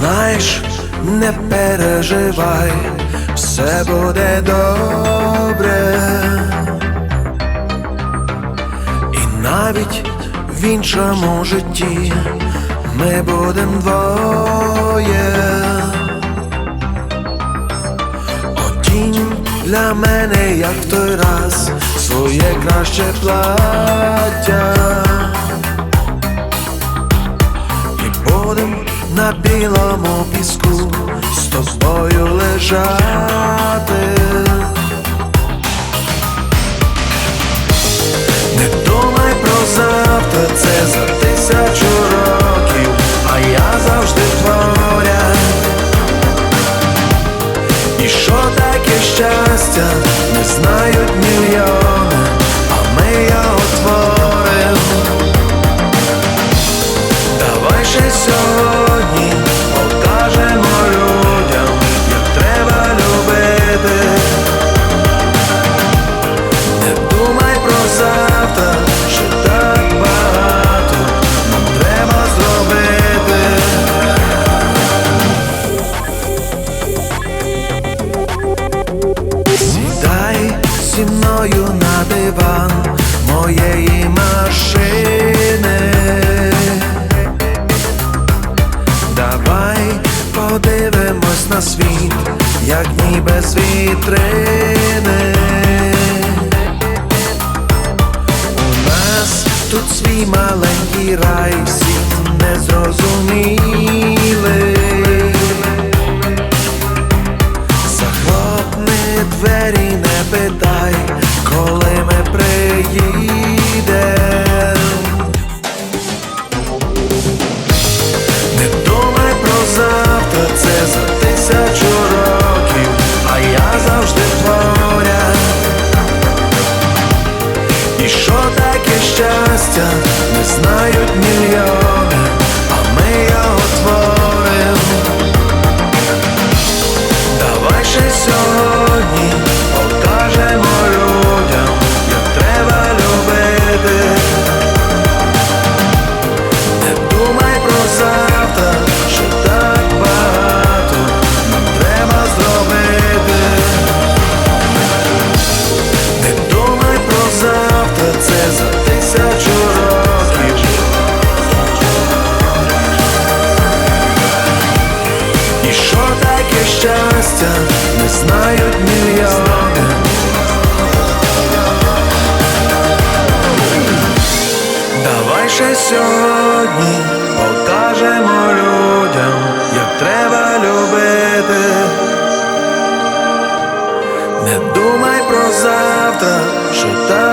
Знаєш, не переживай, все буде добре. І навіть в іншому житті ми будем двоє. Для мене, як той раз, своє краще плаття. На білому піску з тобою лежати. Не думай про завтра, це за тисячу років, а я завжди творя. І що таке щастя, не знають як ніби з вітрини. У нас тут свій маленький рай, всім незрозумілий. Захлопни двері, не питай, коли ми приїдем. Щастя, не знають мільйони, щастя, не знають мільйони. Давай ще сьогодні покажемо людям, як треба любити. Не думай про завтра, що так